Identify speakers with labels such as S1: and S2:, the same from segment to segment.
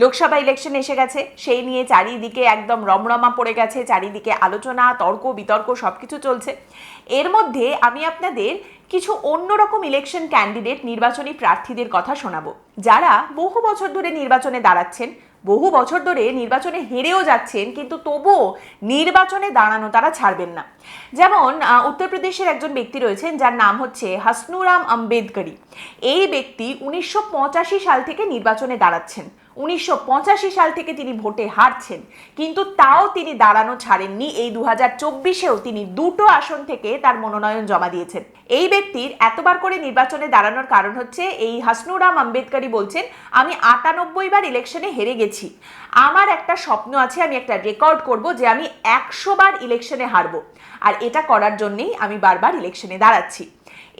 S1: Lok Sabha election এসে গেছে, সেই নিয়ে চারিদিকে একদম রমরমা পড়ে গেছে, চারিদিকে আলোচনা, তর্ক, বিতর্ক সব কিছু চলছে। এর মধ্যে আমি আপনাদের কিছু অন্যরকম ইলেকশন ক্যান্ডিডেট নির্বাচনী প্রার্থীদের কথা শোনাবো। যারা বহু বছর ধরে নির্বাচনে দাঁড়াচ্ছেন, বহু বছর ধরে নির্বাচনে হেরেও যাচ্ছেন, কিন্তু তবুও নির্বাচনে দাঁড়ানো তারা ছাড়বেন না। যেমন উত্তরপ্রদেশের একজন ব্যক্তি রয়েছেন, যার নাম হচ্ছে হাসনুরাম আম্বেদকরি। এই ব্যক্তি উনিশশো পঁচাশি সাল থেকে নির্বাচনে দাঁড়াচ্ছেন। উনিশশো পঁচাশি সাল থেকে তিনি ভোটে হারছেন। কিন্তু তাও তিনি দাঁড়ানো ছাড়েননি। এই দু হাজার চব্বিশেও তিনি দুটো আসন থেকে তার মনোনয়ন জমা দিয়েছেন। এই ব্যক্তির এতবার করে নির্বাচনে দাঁড়ানোর কারণ হচ্ছে, এই হাসনুরাম আম্বেদকরি বলছেন, আমি আটানব্বই বার ইলেকশনে হেরে গেছি। আমার একটা স্বপ্ন আছে, আমি একটা রেকর্ড করব যে আমি একশো বার ইলেকশনে হারবো। আর এটা করার জন্যেই আমি বারবার ইলেকশনে দাঁড়াচ্ছি।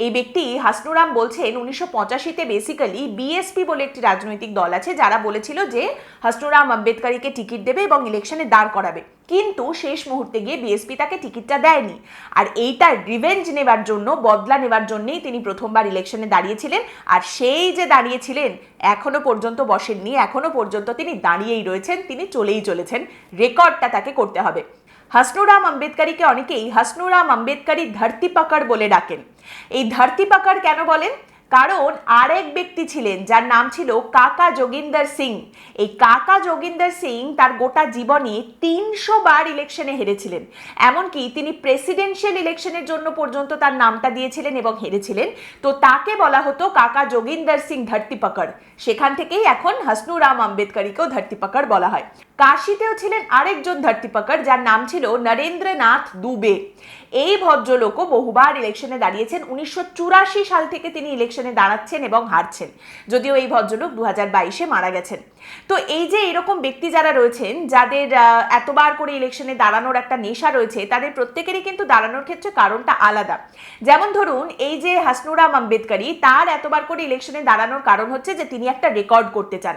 S1: এই ব্যক্তি হাসনুরাম বলছেন, উনিশশো পঁচাশিতে বেসিক্যালি বিএসপি বলে একটি রাজনৈতিক দল আছে, যারা বলেছিল যে হাসনুরাম আম্বেদকারীকে টিকিট দেবে এবং ইলেকশনে দাঁড় করাবে। কিন্তু শেষ মুহূর্তে গিয়ে বিএসপি তাকে টিকিটটা দেয়নি। আর এইটার রিভেঞ্জ নেবার জন্য, বদলা নেবার জন্যেই তিনি প্রথমবার ইলেকশনে দাঁড়িয়েছিলেন। আর সেই যে দাঁড়িয়েছিলেন, এখনও পর্যন্ত বসেননি। এখনও পর্যন্ত তিনি দাঁড়িয়েই রয়েছেন, তিনি চলেই চলেছেন। রেকর্ডটা তাকে করতে হবে। হাসনুরাম আম্বেদকারীকে অনেকেই হাসনুরাম আম্বেদকারী ধরতি পাকড় বলে ডাকেন। এই ধরতি পাকড় কেন বলেন? কারণ আরেক ব্যক্তি ছিলেন, যার নাম ছিল কাকা যোগিন্দর সিং। এই কাকা যোগিন্দর সিং তার গোটা জীবনে তিনশো বার ইলেকশনে হেরেছিলেন। এমনকি তিনি প্রেসিডেন্সিয়াল ইলেকশনের জন্য পর্যন্ত তার নামটা দিয়েছিলেন এবং হেরেছিলেন। তো তাকে বলা হতো কাকা যোগিন্দর সিং ধরতি পাকড়। সেখান থেকেই এখন হাসনুরাম আম্বেদকারীকেও ধরতি পাকড় বলা হয়। কাশিতেও ছিলেন আরেকজন ধরতি পাকড় যার নাম ছিল নরেন্দ্রনাথ দুবে। এই ভদ্রলোকও বহুবার ইলেকশনে দাঁড়িয়েছেন। উনিশশো চুরাশি সাল থেকে তিনি ইলেকশনে দাঁড়াচ্ছেন এবং হারছেন। যদিও এই ভদ্রলোক দু বাইশে মারা গেছেন। তো এই যে এরকম ব্যক্তি যারা রয়েছেন, যাদের এতবার করে ইলেকশনে দাঁড়ানোর একটা নেশা রয়েছে, তাদের প্রত্যেকেরই কিন্তু দাঁড়ানোর ক্ষেত্রে কারণটা আলাদা। যেমন ধরুন, এই যে হাসনুরাম আম্বেদকারী তার এতবার করে ইলেকশনে দাঁড়ানোর কারণ হচ্ছে যে তিনি একটা রেকর্ড করতে চান।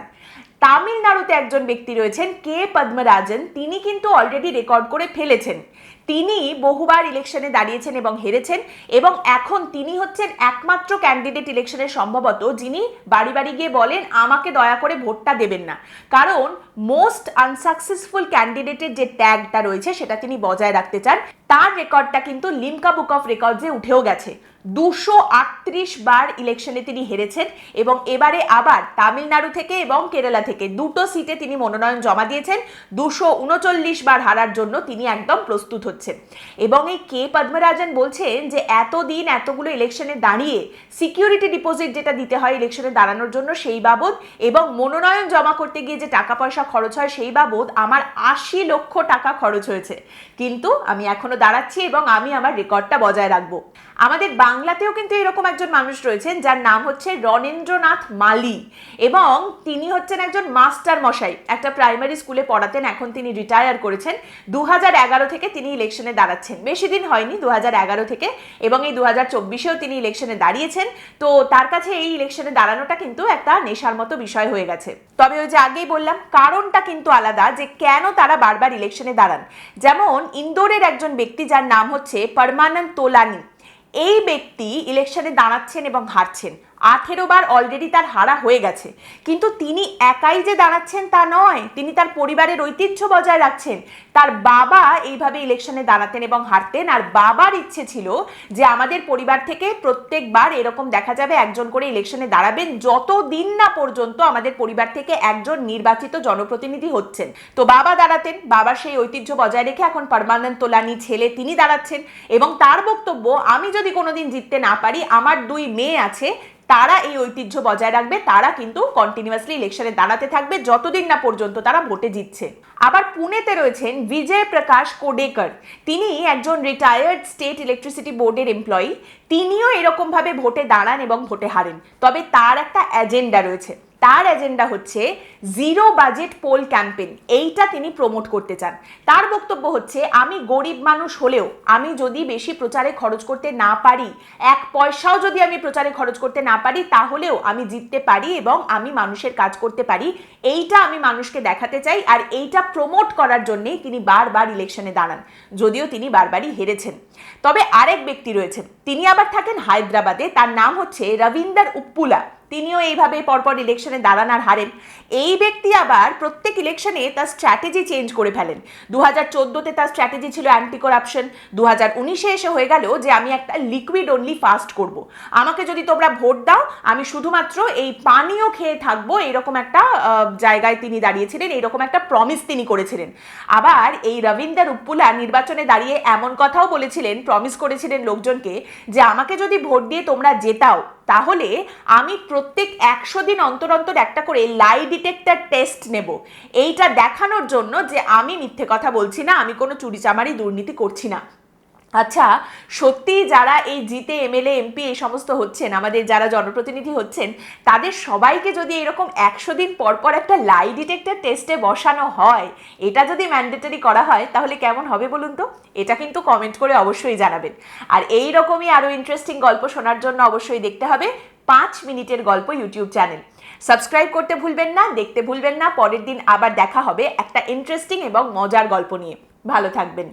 S1: তামিলনাড়ুতে একজন ব্যক্তি রয়েছেন কে পদ্মরাজন। তিনি কিন্তু অলরেডি রেকর্ড করে ফেলেছেন। তিনি বহুবার ইলেকশনে দাঁড়িয়েছেন এবং হেরেছেন এবং এখন তিনি হচ্ছেন একমাত্র ক্যান্ডিডেট ইলেকশনের সম্ভবত যিনি বাড়ি বাড়ি গিয়ে বলেন, আমাকে দয়া করে ভোটটা দেবেন না। কারণ মোস্ট আনসাকসেসফুল ক্যান্ডিডেটের যে ট্যাগটা রয়েছে, সেটা তিনি বজায় রাখতে চান। তার রেকর্ডটা কিন্তু লিমকা বুক অফ রেকর্ডসে উঠেও গেছে। দুশো আটত্রিশ বার ইলেকশনে তিনি হেরেছেন এবং এবারে আবার তামিলনাড়ু থেকে এবং কেরালা থেকে দুটো সিটে তিনি মনোনয়ন জমা দিয়েছেন। দুশো উনচল্লিশ বার হারার জন্য তিনি একদম প্রস্তুত হচ্ছেন। এবং এই কে পদ্মরাজন বলছেন যে এতদিন এতগুলো ইলেকশনে দাঁড়িয়ে সিকিউরিটি ডিপোজিট যেটা দিতে হয় ইলেকশনে দাঁড়ানোর জন্য সেই বাবদ এবং মনোনয়ন জমা করতে গিয়ে যে টাকা পয়সা খরচ হয় সেই বাবদ আমার আশি লক্ষ টাকা খরচ হয়েছে। কিন্তু আমি এখনও দাঁড়াচ্ছি এবং আমি আমার রেকর্ডটা বজায় রাখব। আমাদের বাংলাতেও কিন্তু এরকম একজন মানুষ রয়েছেন, যার নাম হচ্ছে রণেন্দ্রনাথ মালি এবং তিনি হচ্ছেন একজন মাস্টার মশাই। একটা প্রাইমারি স্কুলে পড়াতেন, এখন তিনি রিটায়ার করেছেন। দুহাজার এগারো থেকে তিনি ইলেকশনে দাঁড়াচ্ছেন। বেশি দিন হয়নি, দুহাজার এগারো থেকে এবং এই দু হাজার তিনি ইলেকশনে দাঁড়িয়েছেন। তো তার কাছে এই ইলেকশনে দাঁড়ানোটা কিন্তু একটা নেশার মতো বিষয় হয়ে গেছে। তবে ওই যে আগেই বললাম, কারণটা কিন্তু আলাদা যে কেন তারা বারবার ইলেকশনে দাঁড়ান। যেমন ইন্দোরের একজন ব্যক্তি যার নাম হচ্ছে পরমানন্দ তোলানি। এই ব্যক্তি ইলেকশনে দাঁড়াচ্ছেন এবং হারছেন। আঠেরো বার অলরেডি তার হারা হয়ে গেছে। কিন্তু তিনি একাই যে দাঁড়াচ্ছেন তা নয়, তিনি তার পরিবারের ঐতিহ্য বজায় রাখছেন। তার বাবা এইভাবে ইলেকশনে দাঁড়াতেন এবং হারতেন, আর বাবার ইচ্ছে ছিল যে আমাদের পরিবার থেকে প্রত্যেকবার এরকম দেখা যাবে একজন করে ইলেকশনে দাঁড়াবেন, যত দিন না পর্যন্ত আমাদের পরিবার থেকে একজন নির্বাচিত জনপ্রতিনিধি হচ্ছেন। তো বাবা দাঁড়াতেন, বাবার সেই ঐতিহ্য বজায় রেখে এখন পারমানন্দ তোলানি ছেলে তিনি দাঁড়াচ্ছেন। এবং তার বক্তব্য, আমি যদি কোনোদিন জিততে না পারি, আমার দুই মেয়ে আছে তারা এই ঐতিহ্য বজায় রাখবে, তারা কিন্তু কন্টিনিউয়াসলি ইলেকশনে দাঁড়াতে থাকবে, যতদিন না পর্যন্ত তারা ভোটে জিতছে। আবার পুনেতে রয়েছেন বিজয় প্রকাশ কোডেকর। তিনি একজন রিটায়ার্ড স্টেট ইলেকট্রিসিটি বোর্ডের এমপ্লয়ি তিনিও এরকমভাবে ভোটে দাঁড়ান এবং ভোটে হারেন। তবে তার একটা এজেন্ডা রয়েছে। তার এজেন্ডা হচ্ছে জিরো বাজেট পোল ক্যাম্পেন এইটা তিনি প্রমোট করতে চান। তার বক্তব্য হচ্ছে, আমি গরিব মানুষ হলেও আমি যদি বেশি প্রচারে খরচ করতে না পারি, এক পয়সাও যদি আমি প্রচারে খরচ করতে না পারি, তাহলেও আমি জিততে পারি এবং আমি মানুষের কাজ করতে পারি। এইটা আমি মানুষকে দেখাতে চাই আর এইটা প্রমোট করার জন্যেই তিনি বারবার ইলেকশনে দাঁড়ান। যদিও তিনি বারবারই হেরেছেন। তবে আরেক ব্যক্তি রয়েছেন। তিনি আবার থাকেন হায়দ্রাবাদে। তার নাম হচ্ছে রবীন্দার উপ্পুলা। তিনিও এইভাবে পরপর ইলেকশনে দাঁড়ান আর হারেন। এই ব্যক্তি আবার প্রত্যেক ইলেকশনে তার স্ট্র্যাটেজি চেঞ্জ করে ফেলেন। দু হাজার চোদ্দোতে তার স্ট্র্যাটেজি ছিল অ্যান্টি করাপশন দু হাজার উনিশে এসে হয়ে গেল যে আমি একটা লিকুইড অনলি ফাস্ট করব। আমাকে যদি তোমরা ভোট দাও, আমি শুধুমাত্র এই পানীয় খেয়ে থাকব এরকম একটা জায়গায় তিনি দাঁড়িয়েছিলেন এইরকম একটা প্রমিস তিনি করেছিলেন। আবার এই রবীন্দ্র উপ্পুলা নির্বাচনে দাঁড়িয়ে এমন কথাও বলেছিলেন প্রমিস করেছিলেন লোকজনকে যে আমাকে যদি ভোট দিয়ে তোমরা জেতাও তাহলে আমি প্রত্যেক একশো দিন অন্তর অন্তর একটা করে লাই ডিটেক্টর টেস্ট নেব। এইটা দেখানোর জন্য যে আমি মিথ্যে কথা বলছি না, আমি কোনো চুরিচামারি দুর্নীতি করছি না। আচ্ছা সত্যি যারা এই জিতে, এমএলএ, এমপি এই সমস্ত হচ্ছেন, আমাদের যারা জনপ্রতিনিধি হচ্ছেন, তাদের সবাইকে যদি এরকম একশো দিন পর পর একটা লাই ডিটেক্টর টেস্টে বসানো হয়, এটা যদি ম্যান্ডেটরি করা হয়, তাহলে কেমন হবে বলুন তো? এটা কিন্তু কমেন্ট করে অবশ্যই জানাবেন। আর এই রকমই আরও ইন্টারেস্টিং গল্প শোনার জন্য অবশ্যই দেখতে হবে পাঁচ মিনিটের গল্প ইউটিউব চ্যানেল। সাবস্ক্রাইব করতে ভুলবেন না, দেখতে ভুলবেন না, পরের দিন আবার দেখা হবে একটা ইন্টারেস্টিং এবং মজার গল্প নিয়ে। ভালো থাকবেন।